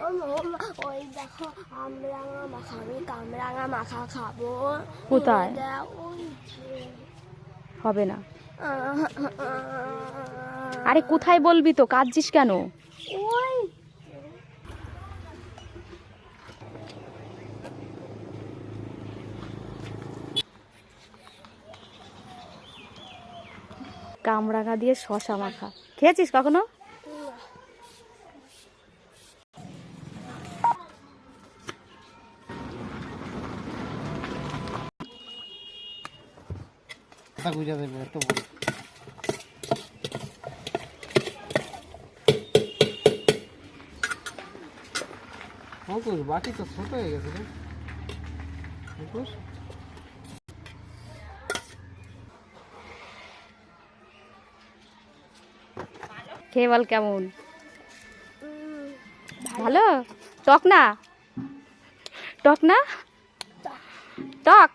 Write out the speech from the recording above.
ওই দেখো আমরাঙা মাখা আমি কামরাঙা মাখা খাব কোথায়? হবে না। আরে কোথায় বলবি তো? কাঁদছিস কেন? ওই কামরাঙা দিয়ে শশা মাখা। খেয়েছিস কখনো? কথা বুঝা দেবে এত বড়। অঙ্কুশ বাটি তো ছোট হয়ে গেছে রে। অঙ্কুশ খেয়ে কেমন? ভালো? টক না? টক না? টক।